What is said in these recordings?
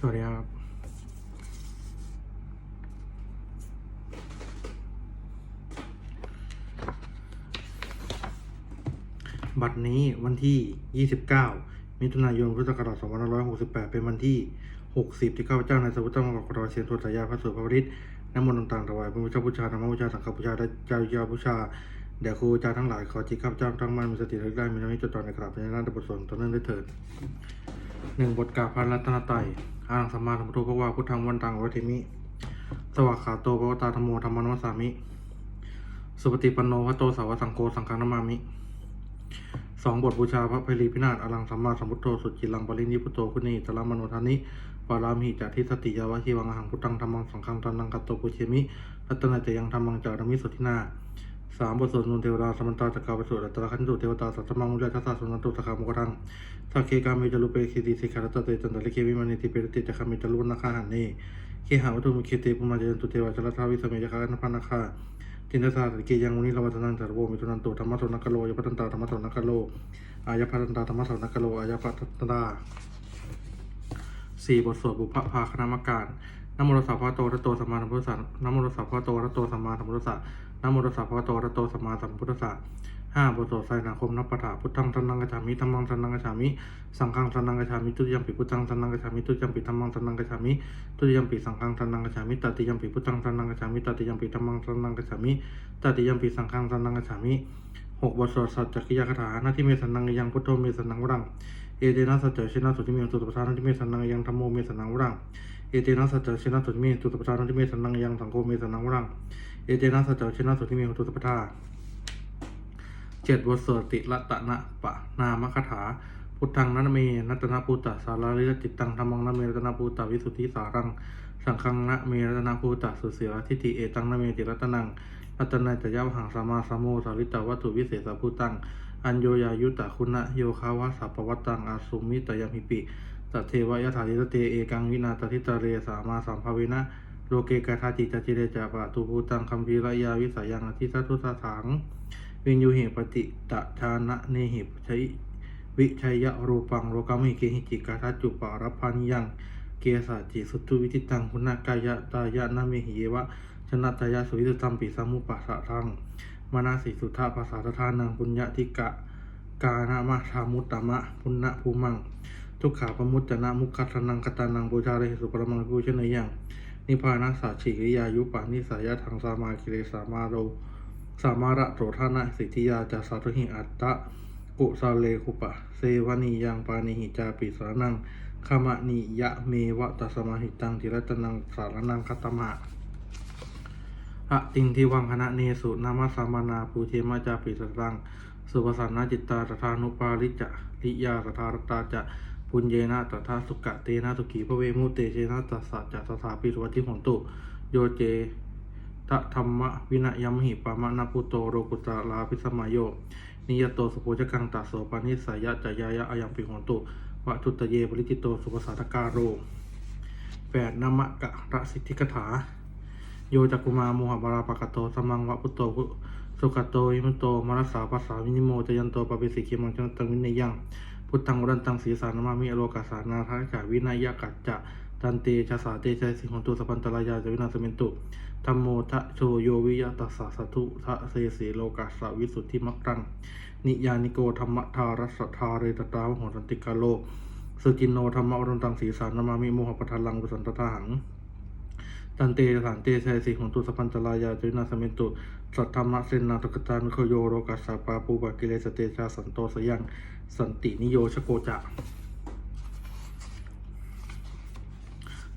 สวัสดีครับ บัตรนี้วันที่ 29 มิถุนายนพุทธศักราช2568 เป็นวันที่ 60 ที่ข้าพเจ้านายสมุทรต้องกรอเสียงทวดสายาพระสุภวริตน้ำมนต์ต่างๆถวายพระพุทธบูชาธรรมบูชา สังฆบูชาและเจ้าญาบูชาแด่ครูอาจารย์ทั้งหลายขอจิตข้าพเจ้าทั้งมั่นมีสติระลึกได้มีน้ำมิจดจ่อในกราบพญานาคบทสนตอนนั้นได้เถิดหนึ่งบทกาพันรัตนไตร อารังสัมมาสัมพุทโธพระว่าพุทธังวันตังวัติมิ สวากขาโตภวตาธรรมโมธรรมนวสสามิ สุปฏิปันโนพระโตสาวสังโฆสังฆนามามิสองบทบูชาพระภัยรีพินาศอลังสัมมาสัมพุทโธสุจิลังปรินิพุทโธคุณีตละมโนทานิปารามิจาทิสติยาวะชีวังหังพุทธังธรรมังสังฆังตันังกัตโตปุเชมิรัตนาจยังธรรมังจารมิสุทินา สามบทสวดมนต์เทวดาสมันตาจักรวสุรัตตะขันตุเทวตาสัตตมังมุลยทัสสะสุนันตุสขามุกทังสักเคกามิจลุเปคิติสิกขารตเตจันตะลิเควิมานิติเปรติจักขามิจลุนาคาหันเนเคหาวัตุมุเคเตปุมาเจนตุเทวะจลทาวิสเมยคานพานาคาจินตสาสเกยังมุนิลวัตนันจารโวมิตุนันตุธรรมะโสนักโลยพัตันตาธรรมะโสนักโลอายะพัตันตาธรรมะโสนักโลอายะพัตันตาสี่บทสวดบุพภาคณามการ นะโมตัสสะภะคะโตระโตสัมมาสัมพุทธสสะนะโมตัสสะภะคะโตระโตสัมมาสัมพุทธสสะนะโมตัสสะภะคะโตระโตสัมมาสัมพุทธสสะห้าบทสวดไตรนาคมนับปะถาพุทธังสันนังกัจฉามิธัมมังสันนังกัจฉามิ สังฆังสันนังกัจฉามิทุติยมปิพุทธังสันนังกัจฉามิทุติยมปิธัมมังสันนังกัจฉามิทุติยมปิสังฆังสันนังกัจฉามิตติยมปิพุทธังสันนังกัจฉามิตติยมปิธัมมังสันนังกัจฉามิตติยมปิสังฆังสันนังกัจฉามิหกบทสวดสัจจกิยคาถาหน้าที่เมสันนังยังพุทโธเมสันนังวรังเอเตนะสัจจชินะสุติเมตุตปทานาที่เมสันนังยังธรรมโมเมสันนังวรัง เอเตนะสัจจชินะสุติเมตุตปทานาที่เมสันนังยังสังโฆเมสันนังวรังเอเตนะสัจจชินะสุติเมตุตปทาเจ็ดบทสวดติรัตนะปะนามคถา พุทธังนันเมนัตนาภูตะสาราลิจิตตังธรรมังนัเมรัตนาภูตะวิสุทธิสารัง สังฆังนะเมรัตนาภูตะสุเสียทิฏฐิเอตังนเมติรัตนังรัตนัยจะยะหังสมมาสมโมสาริตาวัตถุวิเศษภูตังอัญโยยายุตะคุณะโยคาวะสัพพวัตตังอาสุมิตยามหิ ปิตัเทวยถาลิตเตเอกังวินาตทิตาเรสามาสัมภเวนะโลเกกาทาจิจจิเรจาปะตุภูตังคัมภีระยาวิสายังอธิสัทุสสังวินยูเหปฏิตะชานะเนหิใช้วิชัยยะรูปังโลกามิเกหิจิกาทัจุปารพันยังเกสาจิสุตุวิติตังคุณากายะตายะนาเมหิเยวะชนะตายะสุวิตุตัมปิสัมุปัสสะทังมานาสิสุทธาภาษาทานังปุญญาธิกะ กานามะธามุตตมะปุณณภูมัง ทุกขาปมุตตนะมุขคัตนังกตานังบูชาเรหิสุปรมังบูชนยังนิพพานาสาชิกิยายุปานิสายะทังสามาคิเลสามาโรสามาระโสธนะสิทธิยาจะสาธุหิอัตตะกุสาเลคุปะเซวนียังปานิหิจาปิสานังขมะนิยะเมวะตัสมาหิตังทิรัตนังสารนังคตมะอะติงทิวังคณะเนสุนามาสามานาภูเทมาจาปิสตังสุปสันนาจิตตาตถานุปาริจะลิยาตถารตาจะ ปุญเยนะตถาสุกะเตนะสุขีพระเวมุเตเชนะตัสสะจะสถาปิรวัติหนตุ โยเจตะธรรมะวินัยมหิปามะนาปุโตโรกุตลาพิสมัยโย นิยโตสุโพจกังตัสโสปานิสายะจายายะอายังปิโหนตุวะทุตเยปริจิตโตสุปสาตการโรแปดนามะกะระสิทธิกถา โยจักุมาโมหบาราปะกะโตสมังวะพุโตพุสุขโตยิมโตมรัสสาปัสสาวินิโมจยันโตปะเปสิกิมังจันตังวินัยยัง พุทธังวรันตังสีสานามามิอโลกัสานาทักะวินัยกัจจะตันเตชะสาเตชะสิหนตุสปันตรายาจวินาสเมนตุธรรมโมทะโชโยวิยตัสสะสะทุทะเสสีโลกัสวิสุทธิมักตัง นิยานิโกธรรมทารัสทาเรตตาวโหสันติกาโลสุจินโนธรรมอรุณตังสีสานามามิโมหปทาลังกุสันตตาหัง ตันเตสานเตชัยสีหนตุสปัญจลายาจวินาสเมนตุสัทธรรมะเสนาตกตามิโคโยโรกัสสะปาปูปะกิเลสเตชาสันโตสยังสันตินิโยชโกจะ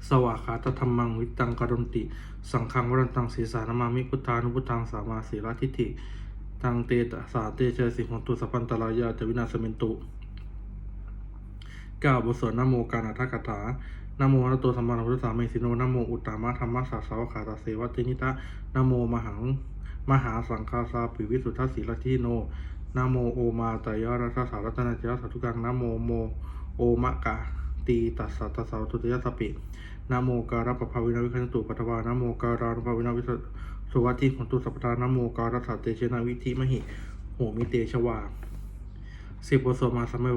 สวากขาตธรรมังวิตังการนติ สังฆังวรันตังศีสานามามิพุทธานุพุทธังสามาสีลทิฏฐิตังเตตสาเตเชสิหนตุสปันตรายาจวินาสเมนตุเก้าบทสวดนโมการอัฏฐกถา นโมนะโตสัมมาสัมพุทธสสะเมสิโนนโมอุตตามะธรรมะสาสาวขาตาเสวัตินิตะนโมมหังมหาสังฆาสาปิวิสุทธสีลทิโนนโมโอมาตยรัสสารัตนาจยสัทุกังนโมโมโอมะกะตีตัสสะตัสสะตุตยสสปินโมการะปภาวินาวิคันตุปัทวานโมการานุภาวินาวิสสุวัติของตุสัพพทานโมการัสสะเตชนาวิธิมหิโหมิเตชวาสิบบทสวดมาสมัย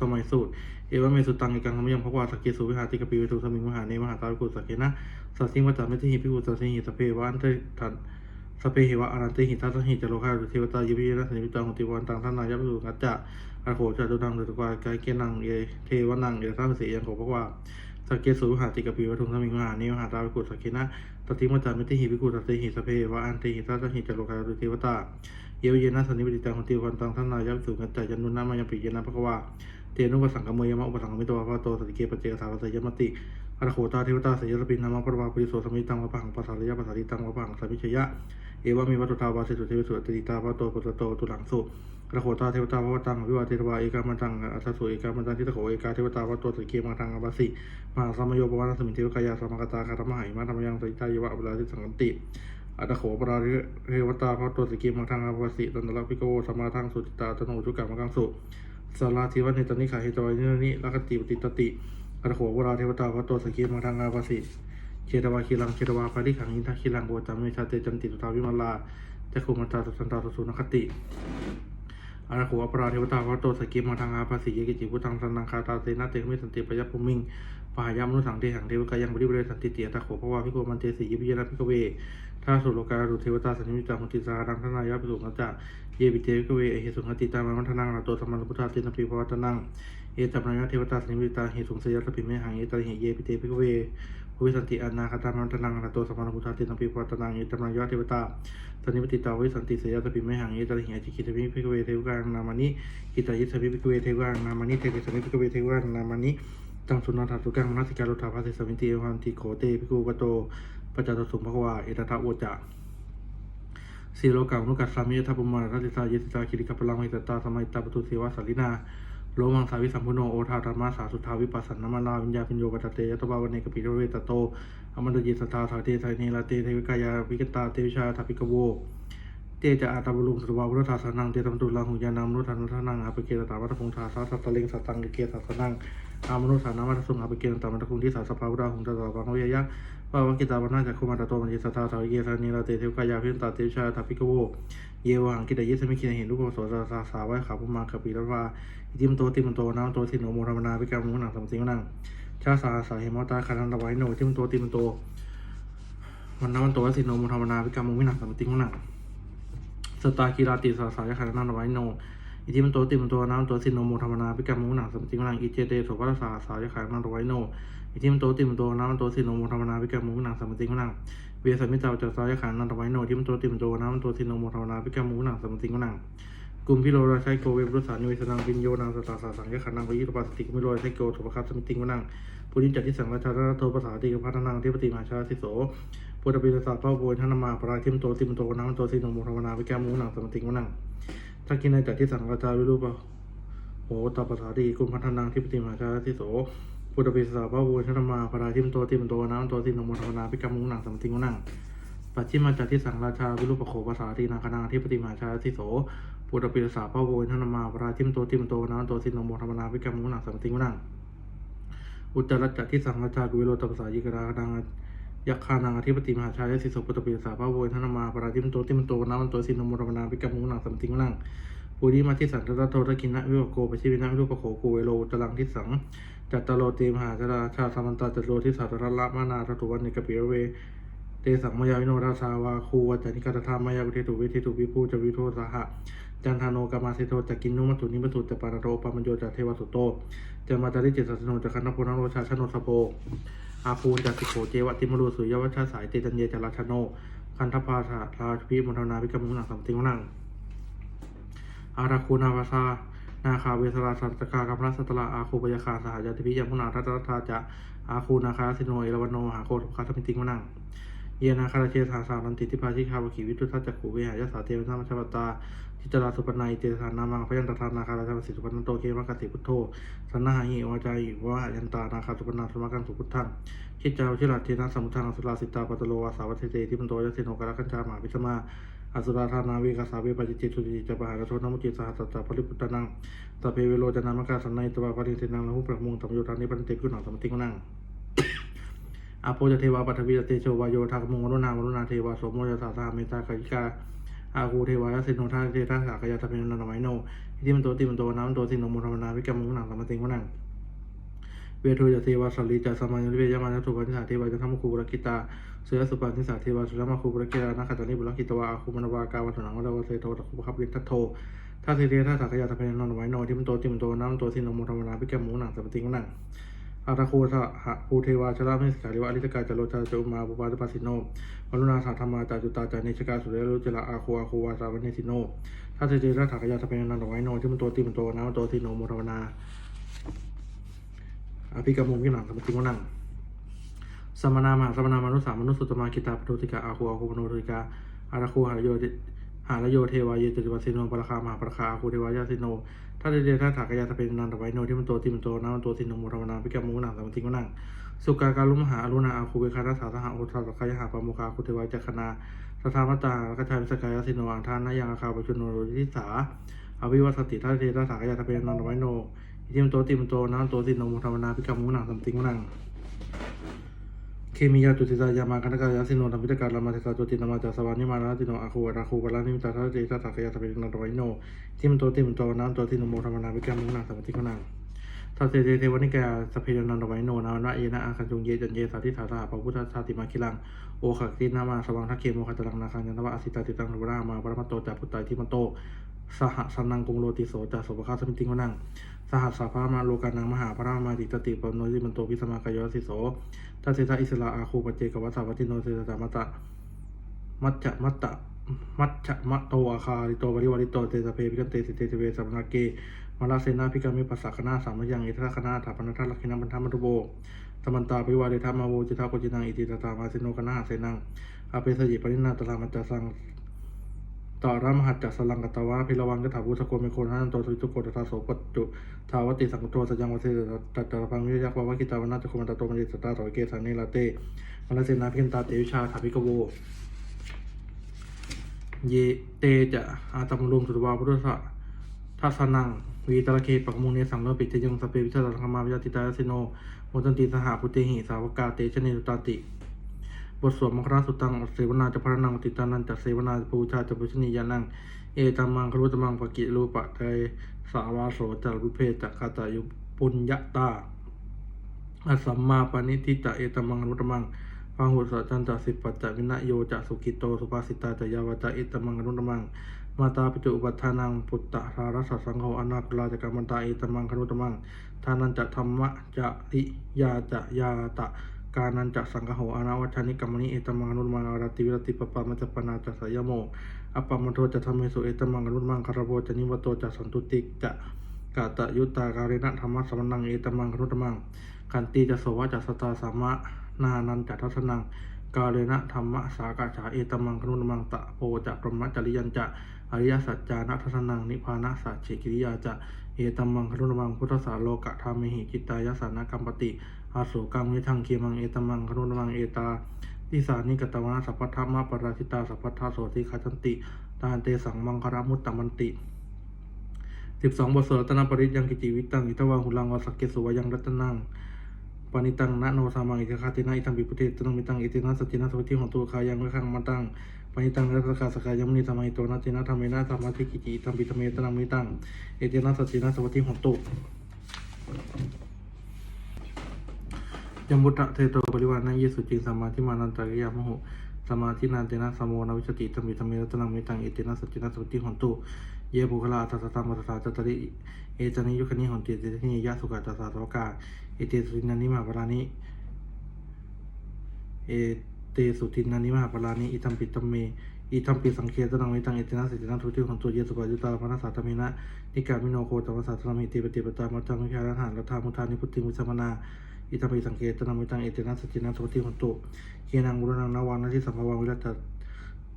สมัยสูตร เอวเมสุตังเอกังธรรมยังภควาสเกสุวิหาติกปิเวทุสมิงมหาเนมหาตาวิกุสเกนะสัสสิงวัจจามิติหิพิกุสัสสิหิสเพวะอันเตทันสเพเหวะอนันติหิทัสหิจโลกาเทวตายิวิยนะสันนิตังหุติวันตังท่านนายะพิสุกัจจะอาโคจตุดังเดตกวากายเกนังเยเทวนังเยสังสียังโกภควาสเกสุวิหาติกปิเวทุสมิงมหาเนมหาตาวิกุสเกนะสัสสิงวัจจามิติหิพิกุสัสสิหิสพเพวะอันเตหิทัสหิจโลกาเทวตาเยวเยนะสันนิปิตังของติวันตังท่านนายกสุกัจจายันนุนามายปิเยนะภควา เตนุปสังกมยมะอุปสังกมิตวะพะโตสติเกปเจกสาวสยมติอรโคตาเทวตาสยรปินนามาปรวาปุริโสสมิตังวะปังปัสสารยะปัสสาริตังวะปังสมิชยะเอวะมีวัตถุทาวาสิสุเทวสุตติตาพะโตปุตโตตุลังสุอรโคตาเทวตาพะตังวิวาเทวาเอกามันตังอัสสุเอกามันตังทิตโขเอกาเทวตาพะโตสติเกมังตังอวาสิมหาสมโยปวานสมิเทวกายาสมกตาคารมหายมาธรรมยังสิตายวะอภิลาทิสังกติอัตโขปราเทวตาพระตัวสกิมังทังอภวสิตันตระพิโวสมาทังสุจิตาตโนจุกังกังสุ สาราธิวันิตนิขาหิตวานินิลักติปติตติอัตโขปราเทวตาพระตัวสกิมังทังอภวสิเชตวาคีลังเชตวาปาริขังอินทคีลังโบจามิชาเตจันติตุตาวิมาลาจักขุมันตาสุสันตาสุสุนคติอราโขอปราเทวตาพระโตสกิมังทังอาภาสิเยกิจิพุทังสันนังคาตาเตนะเตมิสันติปยัพพุมิงปายามนุสังเตหังเทวกายังบริเวณสันติเตียตะโขภวาพิโกมันเตสียิพิยนะพิกเวถ้าสุโลกาดุเทวตาสัญญมิตาหุติสารังทนายะปิสุงกัจจะ เยบิเตกเวเอหิสุงคติตามันวันทนังนาโตสัมมันพุทธาตินปีภวัตนังเอตัมนายเทวตาสัญญมิตาเหสุงสยะสปิเมหังเอตหิเยบิเตวิกเวภวิสันติอนาคตามันทนังนาโตสมมันพุทธาตินปีภวัตนังเอตัมนายเทวตาสัญญมิติตาวิสันติสยะสปิเมหังเอตหิอจิกิตมิพิกเวเทวกังนามานิกิตายิสมิพิกเวเทวกังนามานิเทติสมิพิกเวเทวกังนามานิตังสุนันทสุกังมนัสิการุทาภาสิสมิติวันติโขเตพิกุปโตปัจจตสุภควาเอตตะโอจะ สีโลกังนุกัสสามิยทัพปุมาทัติตาเยติตาคิริกัปพลังมิตตาสมัยตาปตุเสวะสาลินาโลมังสาวิสัมพุโนโอทาธรรมาสาสุทาวิปัสสันนมานาวิญญาปิญโยปัตเตยตบาวเนกปิโรเวตโตอมันตจิตตาสาเตไทเนลาเตเทวิกายาวิกตาเตวิชาทัพิกโวเตจะอาตาบุลุงสุตวาวุฒาสานังเตตัมตุลังหุญานามนุษย์นุทานังอาปเกตตาวัตพงธาสาสัตเลงสัตังเกตสานังอามนุษย์สานามัตสุงอาปเกตตามัตคุงที่สาสภาวุฒาหุงตตาวังเวยะ ปาวกิตาวันนาจักคุมาตโตมันจิสตาสาวเกสานีลาเตเทวกายาพินตาเตวิชาทัพิกโวเยวหังกิตายิสมิคินเห็นรูปโสสาสาสาไว้ขาพุมากปีรวาอิติมโตติมโตน้ำโตสิโนโมธรรมนาวิกรรมุนังสมติงนังชาสาสาเหมตาคานันตไวโนติมโตติมโตวันน้ำโตสิโนโมธรรมนาวิกรรมุวินังสมติงนังสตากีราติสาสายขันนันไวโนอิทิมันโตติมันโตน้ำตัวสิโนโมธรรมนาพิกรรมุนังสมติมังอิเจเตโสภะสาสายขันนันไวโน อิทิมันโตติมันโตน้ำตัวสินโนโมธรรมนาพิกรรมมุนังสมติมังเวียสมิตาจัสายขันนันไวโนอิทิมันโตติมันโตน้ำตัวสินโนโมธรรมนาพิกรรมมุนังสมติมังกลุ่มพิโรราชัยโกเวบรุษานิเวสนังวินโยนังสตาสาสังยขันนังวิยุตปัสติกมิโรราชัยโกสุภคัสสมิติมังปุริจัตติสังฆชาตโตภาษาติกพัฒนังเทปติมาชาติโสพุทธปิศาสพระโวยธนมาปราทิมโตติมโตน้ำโตสินโมธรรมนาวิแกมูนังสมติงวนังถ้ากินในจัดที่สังฆาจาวิรูปะโหตปสาดีกุมพัฒนังทิปติมาชาทิโส พุทธปิศาสพระวยธนมาปราทิมโตติมโตน้ำโตสินโมธรรมนาวิแกมูนังสัมติงวนังปัจฉิมาจัดที่สังราชาวิรูปโขภาษาตีนาคนาทิปติมาชาทิโสพุทธปิศาพระโวยธนมาปราทิมโตติมโตน้ำโตสินโมธรรมนาวิแกมูนังสัมติงวนังอุจจาระจัดที่สังราชากุวิโรตปสายิกราดังยักขานังอธิปติมหาชายสิโสปตปิสาพระโวยธนมาปราทิมโตติมโตนามันโตสินโมรมนาวิกรรมุนังสัมติงนังปุริมาทิสันตตโตตะกินะวิวโกปชิวินะวิรูปโขโกเวโลตลังทิสัง จัตตโลเตมหาจราชาสมันตาจัตโลทิสัตระละมานาทตุวันนิกปิเวเตสังมยาวิโนราชาวาคูวัจนิกาตธามายาวิเทตุวิเทตุวิภูจวิโทสหะจันทานโนกามาเสโตจักกินนุมัตุนิมัตุจัปานาโตปามัญโยจัตเทวสุโตจะมาจาริจิตสัสโนจักขันนโพนังโรชาชโนสโปอาภูจากสิโขเจวติมรูสุยวัชสายเตจันเยจาราชโน คันทพาสาราพิมณนาวิกรรมุนังสัมติงนังอาราคูนาวาซา นาคาเวสราสันตกากัมพระสัตลาอาคูปยาคาสหายาติพิยมุนาทัตตาจะอาคูนาคาสิโนเอรวันโนหาโคตคาสมิติงวนังเยนาคาราเชสาสารันติทิพาชิคาวกิวิทุทัจักูเวหายาสาเทวนามัชปตา ทิจราสุปนัยเจตสานามังพยันตทานาคาราชาสิสุปนันโตเคมกติพุทโธสันนาหิวาจายิวะยันตานาคาสุปนาสมกังสุพุทธังชิดจาวชิรัตเทนะสมุทังอสุราสิตาปัตโลวาสาวัตเตที่มันโตยเสโนกรคัญจามาพิสมาอสุราธานาวิกาสาเวปจิจิตุจิจปะหารโทนมุจิสหัสตตาปริพุตตนังตาเพเวโรจนามกาสันนัยตวาปริเทนังละหุประมุงธรรมโยธานิปันเตกุณังสมติกุนังอาโปจะเทวาปัทวีเตโชวายโยทักมงวรุณาวรุณาเทวาโสมโมยสาสาเมตตาคายิกา อาคูเทวายสินโนทาเททาสากายาตเพนนันไมโนอิติมันโตติมันโตน้ำโตสินโนมุธรรมนาวิกรรมุนังสมติงวนังเวทุยเทวาสลีจาสมัญวิเวยามานุปัญญาเทวาจันทมคูบุรกิตาเสือสุปันนิสาเทวาสุลมาคูบุรกิตานาคตานิบุรกิตวาอาคูมนวากาวตุนังวะวะเสโตตะคุปคับลิทัตโทถ้าเทเทถ้าสักยาตะเพนนนไว้โนที่มันโตที่มันโตน้ำโตที่นโมธรรมนาพิแกมูหนังสัมปติงหนัง อาตาโคสหะภูเทวาชราเมสกาลิวะอริตกาจโรจาจุมาปุปาติปัสสิโนวรุณาสาธรรมาจาจุตาจานิชกาสุเรรุจละอาโคอาโควาสาวันเนสิโนถ้าเจเจระถักยาตะเพนนันตไว้โนที่มันโตที่มันโตน้ำโตที่โนโมธรรมนาอภิกรรมุมิหนังสมปติงวนังสมนามหาสมนามนุสามนุสสุตมากิตาปทุติกาอาคูอาคูมโนติกาอาราคูหาโยหาลโยเทวายเยติวัสิโนปราคามหาปราคาอาคูเทวายาสิโน ถ้าเดเดถ้าถากยาตะเป็นนันตไวโนที่มันโตที่มันโตน้ำมันโตสินโมธรรมนาพิกามูนังสมติงวนังสุกาการุมหาอรุณาอาคูเวคาราสาสหะโอทาสกายหาปามุคาคุเทวาจักขณาสถามตาและกชายวิสกายาสิโนอังทานนายังอาคาปชุนโนโรทิสาอวิวัสติถ้าเดถ้าถากยาตะเป็นนันตไวโนที่มันโตที่มันโตน้ำมันโตตินโมธรรมนาพิกามุนังสมติงวนัง เคมียาตุติตายามาคันกายาสิโนธรรมิตการลามาเทสาจุตินามาจาสวานิมานาติโนอาคูราคูกาลานิมิตาทาเตตาตากยาตะเปนันตไวโนทิมโตติมโตน้ำโตตินโมธรรมนาวิกามุนาสัมปติขนัง ทาเตเตเทวนิกาสเพนันตไวโนนาวนะเอนะอาคันจุงเยจันเยสาธิฐาตาพระพุทธชาติมาคิลังโอขักตินามาสวังทักเคโมขัตลังนาคันยันวะอสิตาติตังรุรามาปรมัตโตจาพุตตาทิมันโตสหสันังกุงโลติโสจาสุภคาสมิติงวนังสหัสสาภามาโลกานังมหาพระรามาติตติปโนติมันโตพิสมากายสิโสทัศเสอิสลาอาคูปเจกวัสสาวัติโนเสสตามัตตะมัจจะมัตตะมัจจะมัตโตอาคาริโตบริวาริโตเตสะเพพิกันเตสิเตเทเวสัมนาเก มาลาเซนาพิกามิปัสสะคณาสามยังเอทธะคณาถาปนัทลักขินัมพันธมัตุโบตมันตาปิวาเดธามาโวจิตาโกจินังอิติตตามาเสโนคณาเสนังอาเปสยิปรินาตรามัจจสังต่อรามหัตจัสลังกตวาพิรวังกถาภูสโกเมโคนันโตสุจุโกตถาโสปัจจุทาวติสังกุโตสัจยังวเสตัตตะพังวิยักวาวกิตาวนาจโคมันตโตมันติสตาตวเกสังเนลาเตมรเสนาพิมตาเตวิชาถาพิกโวเยเตจะอาตมรุมสุตวาพุทธะ ทัสนังวีตระเคปักมุงเนสังโลปิเตยงสเปวิชาตธรรมาวิจติตาสิโนโมตันติสหปุเตหิสาวกาเตชเนตุตาติ บทสวดมงคลสุตังเสวนาจะพระนังติตานันจะเสวนาจะปูชาจะปุชนียานัง เอตัมมังครุตมังปกิรูปะไตสาวาโสจะรุเพจะคาตายุปุญญาตาอสัมมาปณิทิตะเอตมังอนุตมังพังหุสะจันตสิปัจจวินะโยจะสุกิโตสุภาสิตาจะยาวจะเอตมังอนุตมัง มาตาปิจุปัฏฐานังปุตตะรารัสสังโฆอนาคลาจกรรมันตาเอตมังคนุตมังทานันจะธรรมะจะริยาจะยาตะกานันจะสังฆโหอนาวัชานิกรรมนิเอตมังอนุตมังอารติวิรติปปะมัจจปนาจะสยโมอปปมโทจะธรรมเมสุเอตมังอนุตมังคารโบจะนิวโตจะสันตุติกจะกาตะยุตตาการิณธรรมะสมนังเอตมังคนุตมังกันตีจะโสวะจะสตาสามะนานันจะทัศนังกาเลนะธรรมะสากาจาเอตมังคนุนมังตะโพจะปรมจริยันจะ อริยสัจจานะทัศนังนิพพานะสัจเจกิริยาจะเอตมังคนุนมังพุทธสาโลกะธรรมหิจิตายสานกัมปติอาโสกังวิทังเคียมังเอตมังคนุนมังเอตาทิสานิกตวนาสัพพทธมปราชิตาสัพพทาโสติคาจันติตานเตสังมังคารมุตตมันติสิบสองบทสวดรัตนปริตยังกิจิวิตังอิทวาหุลังวสักเกสุวายังรัตนังปานิตังนะโนสามังอิทคาตินะอิทัมปิปุเตตนมิตังอิตินะสตินะสวิติของตัวคายังวิคังมาตัง ปานิตังรัตกาสกายังมณีสมัยโตนะตินะธรรมเนะธรรมะทิกิจิธรรมปิธรรมเมตนังมิตัง เอตินะสตินะสวิติของตุยมุตตะเทโตปริวานะเยสุจิงสมาธิมานันตริยามโหสมาธินันเตนะสมโมนวิสติธรรมิธรรมเมตนังมิตัง เอตินะสตินะสวิติของตุเยบุคลาอัตตตามัตตาจตริ เอจานิยุคณิหนติเตตินิยะสุขะตสาสวกา เอเตสุนันนิมาปรานิเอ เตสุตินานิมหาปรานิอิตัมปิตัมเมอิตัมปิสังเคตนังวิตังเอตินาสิตินาทุติของตัวเยสุปายุตาพระนาสาตมินะนิกามิโนโคตมัสสะธรรมิติปฏิปตามัจังวิชารัหันรัฐามุทานิพุทธิมุสมนาอิตัมปิสังเคตนังวิตังเอตินาสิตินาทุติของตัวเกนังบุรนังนาวังนาทิสัมภวังวิรัต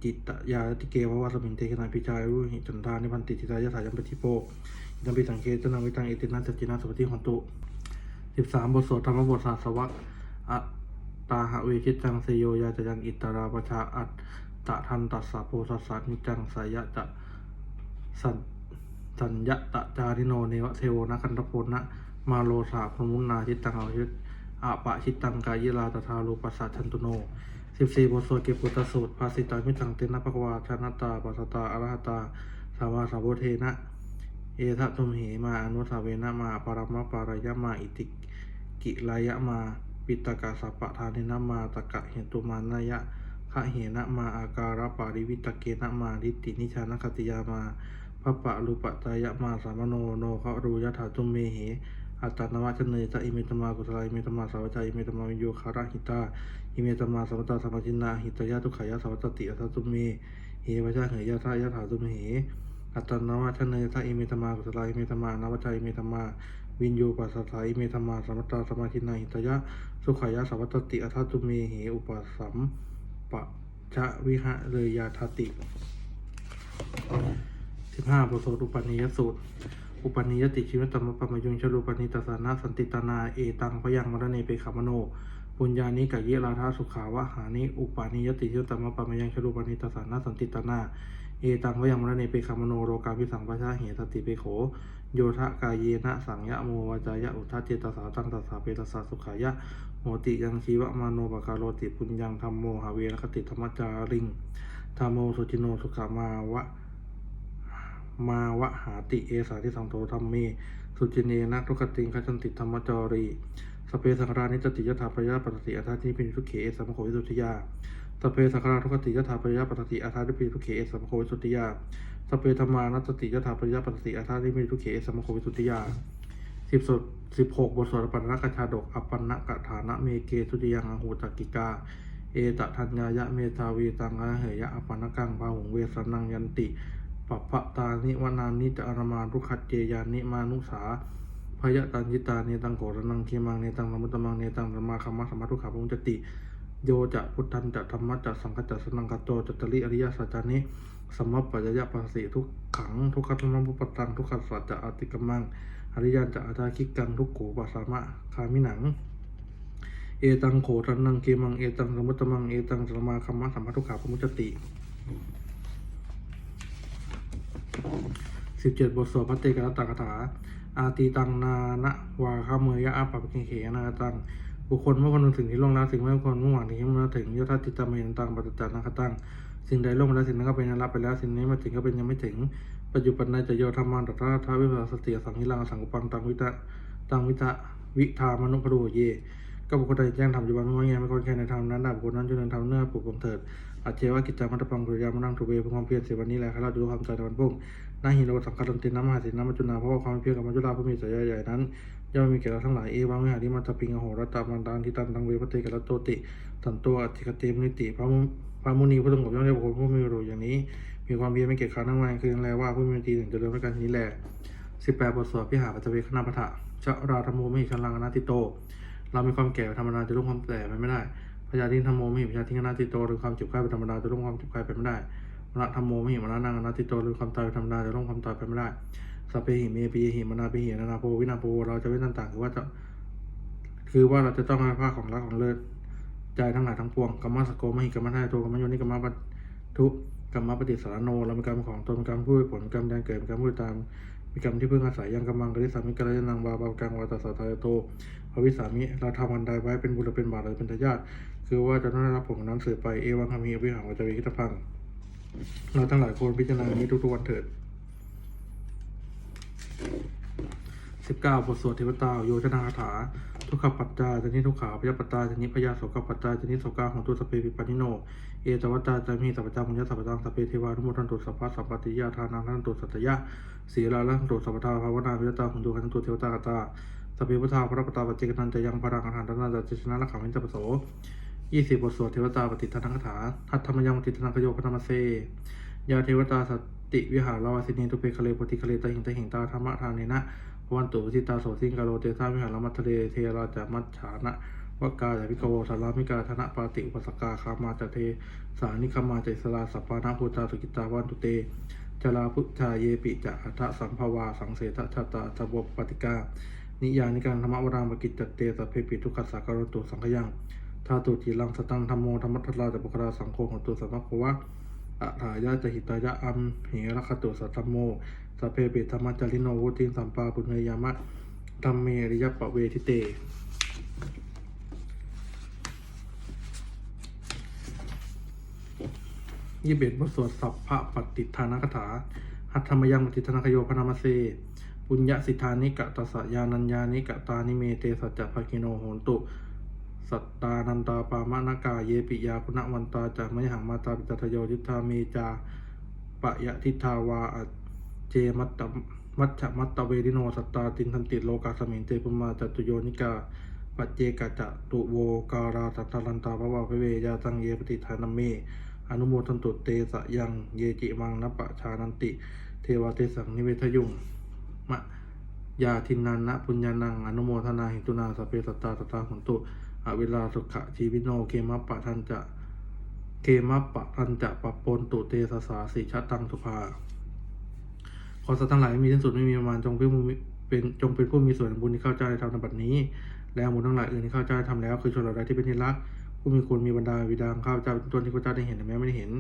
จิตยาติเกววัสมินเตขนาพิจายรุหิจันทานิพันติจิตายะสายัมปฏิโปอิตัมปิสังเคตนังวิตังเอตินาสิตินาทุติของตัวสิบสามบทสวดธรรมบทศาสวะอะ ตาหะเวคิตังเสโยยาจะยังอิตราปชาอัตตะทันตัสสะโพสัสสะนิจังสายะจะสันสัญญะตะจาริโนเนวะเทวนะคันทโพนะมาโลสาพมุนนาชิตังเอาชิตอาปะชิตังกายิลาตถาลูปัสสะชันตุโนสิบสี่บทสวดเก็บปุตตสูตรภาสิตามิตังเตนะภควาชนะตาปัสตาอรหตาสาวาสาวเทนะเอทะตุมเหมาอนุสาเวนะมาปารมะปารายะมาอิติกิกิรายะมา ปิตกะสัพปะทานินะมาตกะเหตุมานายะคะเหนะมาอาการปาริวิตเกนะมาลิตินิชานคติยามาพระปะรูปตายะมาสามโนโนคะรูยะถาตุเมเหอัตตานวะชเนยจะอิเมตมากุศลอิเมตมาสาวจจอิเมตมาวิโยคาระหิตาอิเมตมาสมัตตาสมัจินนาหิตยะทุขายะสวัตติอัตตุเมเหวะชะเหยยะทายะถาตุเมเหอัตตนวะชนเนยทะอิเมตมากุศลอิเมตมานวัจจัยอิเมตมา วินโยปัสสาอิเมตมาสมัตตาสมาธินาหิตยะ สุขายะสวัตติอัทตุเมเหอุปสัมปะชะวิหะเลยยาทติสิบห้าบทสวดอุปนิยสูตร อุปนิยติชีวิตตมปะมยุงชรูปนิตสานะสันติตนาเอตังพยังมรเนเปขามโนปุญญานิกะเยราธาสุขาวะหานิอุปานิยติชีวิตตมปะมยังชรูปนิตสานะสันติตนา เอตังพยังมรเนเปขามโนโรกาพิสังปชาเหตติเปโข โยทะกายเยนะสังยะโมวาจายะอุทธเจตสาตังตัสสะเปตสสะสุขายะโหติยังชีวะมาโนปะกาโรติปุญญังธรรมโมหาเวรคติธรรมจาริงธรรมโมสุจิโนสุขามาวะมาวะหาติเอสาทิสังโทธรรมเม สุจิเนนะทุกติงขจันติธรรมจารีสเพสังรานิจติยถาปยาปตติอัฏฐานิพิทุเขเอสัมโควิสุทธิยาสเพสังราทุกติยถาปยาปตติอัฏฐานิพิทุเขเอสัมโควิสุทธิยา สพเพธรรมานัตติยถาปยาปตติอัฏฐานิพิทุกเขสัมโควิสุทธิยาสิบสดสิบหกบทสวดปัญญกชาดกอปันนกฐานะเมเกสุติยังอหูจักกิกา เอตทัญญายะเมตาวีตังอาเหยะอปันนกังพาหงเวสนังยันติปัปปะตานิวนานิจอารมารุขัดเจยานิมานุสาพยะตันยิตาเนตังโกรนังเคมังเนตังสมุตตมังเนตังสมมาคัมมะสมมาทุขาพุจติ โยจะพุทธันจะธรรมะจะสังฆจะสนังกัตโตจะตริอริยสัจจานิ สมมปปัจยะปัสสิทุกขัง ทุกขัตมังปุปตัง ทุกขัสสัจจะอติกมัง อริยันจะอาตาคิกัง ทุกขูปัสสามะคามิหนัง เอตังโขทันนังเกมัง เอตังสมุตตมัง เอตังสมมาคัมมะสัมมาทุกขาพุจติสิบเจ็ดบทสวดพระเตกรัตตกถา อาตีตังนานะวาคาเมยะอาปะปะเกเขนาตัง บุคคลเมื่อคนถึงที่ล่วงแล้วสิ่งไม่ควรมุ่งหวังที่ไม่มาถึงยทัติตามเห็นตังปัจจานังคตัง สิ่งใดล่วงไปแล้วสิ่งนั้นก็เป็นยังรับไปแล้วสิ่งนี้มาถึงก็เป็นยังไม่ถึง ปัจจุบันในจะโยธรรมันตถาทาวิปัสสติสังหิลังสังกุปังตังวิตะตังวิตะวิธามนุปโรเยก็บุคคลใดแจ้งทำอยู่บานไม่แงไม่ควรแค่ในธรรมนั้นด้บุคคลนั้นจะเดินทำเนื้อปลูกผมเถิดอาเจวะกิจจามัตตปังกุริยามานั่งถูเวเพื่อความเพียรเสวันนี้แหละข้าเราจะดูความใจในวันพุ่งนาหิโนสังกัดตินน้ำมหาสินน้ำมัจจุนาเพราะว่าความเพียรกับมัจจุราผู้มีใจใหญ่นั้น ย่อมมีแก่เราทั้งหลายเอวังวิหาริมัตตปิงอโหรัตามันตานทิตันตังเวพเตกัลโตติตันตัวอธิกเตมนิติพระมุพระมุนีผู้สงบย่อมได้บุคคลผู้มีรู้อย่างนี้ มีความเพียรไม่เกียจค้านทั้งวันคือแลว่าผู้มีตีหนึ่งจะเริ่มด้วยกันนี้แหละสิบแปดบทสวดพิหารปัจเวคณาปะทะชะราธรรมโมมิชันลังอนาติโต เรามีความแก่ธรรมดาจะล่วงความแก่ไปไม่ได้พยาธิธรรมโมมิพยาธิอนาติโตหรือความเจ็บไข้เป็นธรรมดาจะล่วงความเจ็บไข้ไปไม่ได้มรณะธรรมโมมิมรณะนังอนาติโตหรือความตายเป็นธรรมดาจะล่วงความตายไปไม่ได้ สัพเพหิเมปิหิมนาปิหินานาโพวินาโพเราจะเว้นต่างๆคือว่าจะ คือว่าเราจะต้องให้ภาคของรักของเลิศใจทั้งหลายทั้งปวงกรรมสโกมหิกรรมทายโทกรรมโยนิกรรมปัทุกรรมปฏิสารโนเรามีกรรมของตนกรรมผู้ผลกรรมแดนเกิดกรรมผู้ตามมีกรรมที่เพึ่งอาศัยยังกำมังกริสามิกรยนังบาบากังวาตาสาทายโตภวิสามิเราทำวันใดไว้เป็นบุญหรือเป็นบาปหรือเป็นทายาทคือว่าจะต้องได้รับผลของนั้นสืบไปเอวังคามีอภิหังวัจวิคิตพังเราทั้งหลายควรพิจารณานี้ทุกๆวันเถิด สิบเก้าบทสวดเทวตาโยชนาคาถา ทุกขปัจจาจนิทุกขาพยาปัจจาจนิพยาโสกปัจจาจนิโสกาของตุสเปปิปันิโน เอตวัตตาจะมีสัพพะมุญญาสัพพะตังสเพเทวานุโมทันตุสัพพะสัพปติยาทานังทันตุสัตยะสีลาลังตุสัพพทาภาวนาวิรตาหุนตุขันตุเทวตากตาสเพพุทธาพระปตาปจเจกนันจะยังพรังอาหารตนาจะจิชนะละขังวินจปโสยี่สิบบทสวดเทวตาปฏิทานังคาถาทัตธรรมยังปฏิทานังโยพนมเส ยาเทวตาสติวิหารลาวาสินีตุเปคะเลปฏิคะเลตหิงตหิงตาธรรมะทานเนนะวันตุสิตาโสสิงกาโลเตสามิหารมัทะเลเทราจามัจฉานะวกาจาพิกโวสารามิกาธนะปาติอุปสกาคามาจเท สานิคมาจสลาสัปปานาภูตาสุกิตาวันตุเตจลาพุทธาเยปิจะอัฏสัมภวา สังเสตชาตาตบปฏิกา นิยานิการธรรมวรามกิจจเตสัพเพปิทุกขสักการตุสังขยังทาตุจีลังสตังธรรมโมธรรมัทลาจะบุคลาสังโฆของตุสัมภควะ อะถายาจะหิตายะอัมเหระคตุสัตมโมสัพเพปิธรรมจาริโนวุติสัมปาปุญญยามะธรรมเมริยปะเวทิเต ยี่เบ็ดบทสวดสัพพะปฏิทานคถา หัตถมยังปฏิทานคโยพนามเสปุญญสิทธานิกะตัสะยานัญญานิกะตานิเมเตสัจจะภาคิโนโหนตุ สัตตานันตาปามานากาเยปิยาคุณวันตาจามยหังมาตาปิตทโยทิทาเมจาปะยะทิทาวาอเจมัตตมัชมัตตเวริโนสัตตาตินทันติโลกาสมิงเตปุมาจตุโยนิกาปัจเจกะจะตุโวการาสัตตาลันตาภวะพเวยาตังเยปฏิทานมเมอนุโมทันตุเตสะยังเยจิมังนปะชานันติ เทวาเตสังนิเวทยุงมะยาทินันนะปุญญานังอนุโมทนาหิตุนาสเปสัตตาตตาหุนตุ อเวลาสุขะชีวิโนเกมะปะทันจะเกมะปะทันจะปะปนตุเตสสาสิชะตังสุภาขอสัตว์ทั้งหลายไม่มีที่สุดไม่มีประมาณจงเป็นผู้เป็นจงเป็นผู้มีส่วนบุญที่เข้าใจในธรรมในบัดนี้ และบุญทั้งหลายอื่นที่เข้าใจทำแล้ว คือชนเราใดที่เป็นที่รักผู้มีคุณมีบรรดาวิดาของข้าพเจ้าเป็นต้นที่ข้าพเจ้าได้เห็นแต่แม้ไม่ได้เห็น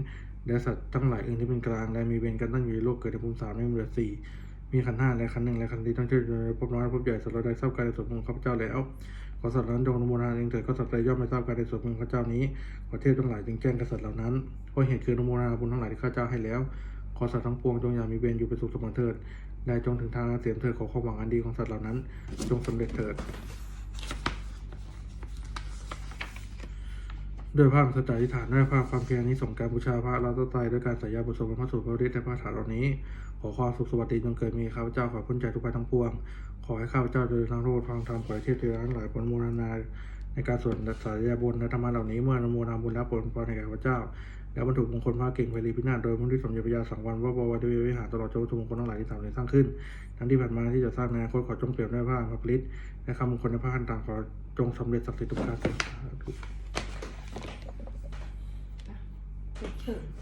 และสัตว์ทั้งหลายอื่นที่เป็นกลางและมีเวรกันตั้งอยู่ในโลกเกิดในภูมิสามไม่มีเหลือสี่มีขันห้าและขันหนึ่งและขันธ์ดีต้องเชื่อในภพน้อยภพใหญ่สัตว์เราใดทราการในส่วนของข้าพเจ้าแล้ว ขอสัตว์นั้นจงอนุโมทนาเองเถิดก็สัตว์ใดย่อมไม่ทราบการในส่วนของข้าเจ้านี้ ขอเทพทั้งหลายจึงแจ้งกษัตริย์เหล่านั้นเพราะเหตุคืออนุโมทนาบุญทั้งหลายที่ข้าเจ้าให้แล้ว ขอสัตว์ทั้งปวงจงอย่ามีเวรอยู่เป็นสุขเสมอเถิดและจงถึงทางเสียมเถิดขอความหวังอันดีของสัตว์เหล่านั้น จงสำเร็จเถิดด้วยภาพสจาธิฐานด้วยภาพความเพียรนี้ส่งการบูชาพระรัตตรัยด้วยการสายาบุษบพระสูตรพระฤทธิ์และพระฐานเหล่านี้ ขอความสุขสวัสดีจงเกิดมีข้าพเจ้าขอพ้นจากทุกภัยทั้งปวง ขอให้ข้าพเจ้าโดยทางโทษทางธรรมขอให้เทพเทวดาทั้งหลายผลโมนานา ในการสวดสายาบุญและธรรมะเหล่านี้เมื่อนโมทนาบุญและผลพรในแก่ข้าพเจ้า แล้วบรรทุมงคลพระเก่งไพรีพินาศโดยมุนิสมเด็จพระยาสังวรว่าบวรด้วยวิหารตลอดจนวัตถุมงคลทั้งหลายที่สามนี้สร้างขึ้น ทั้งที่ผ่านมาที่จะสร้างในอนาคตขอจงเปลี่ยนด้วยพระพระผลิตและคำมงคลในพระคันต่างขอจงสำเร็จศักดิ์สิทธิ์ทุกประการ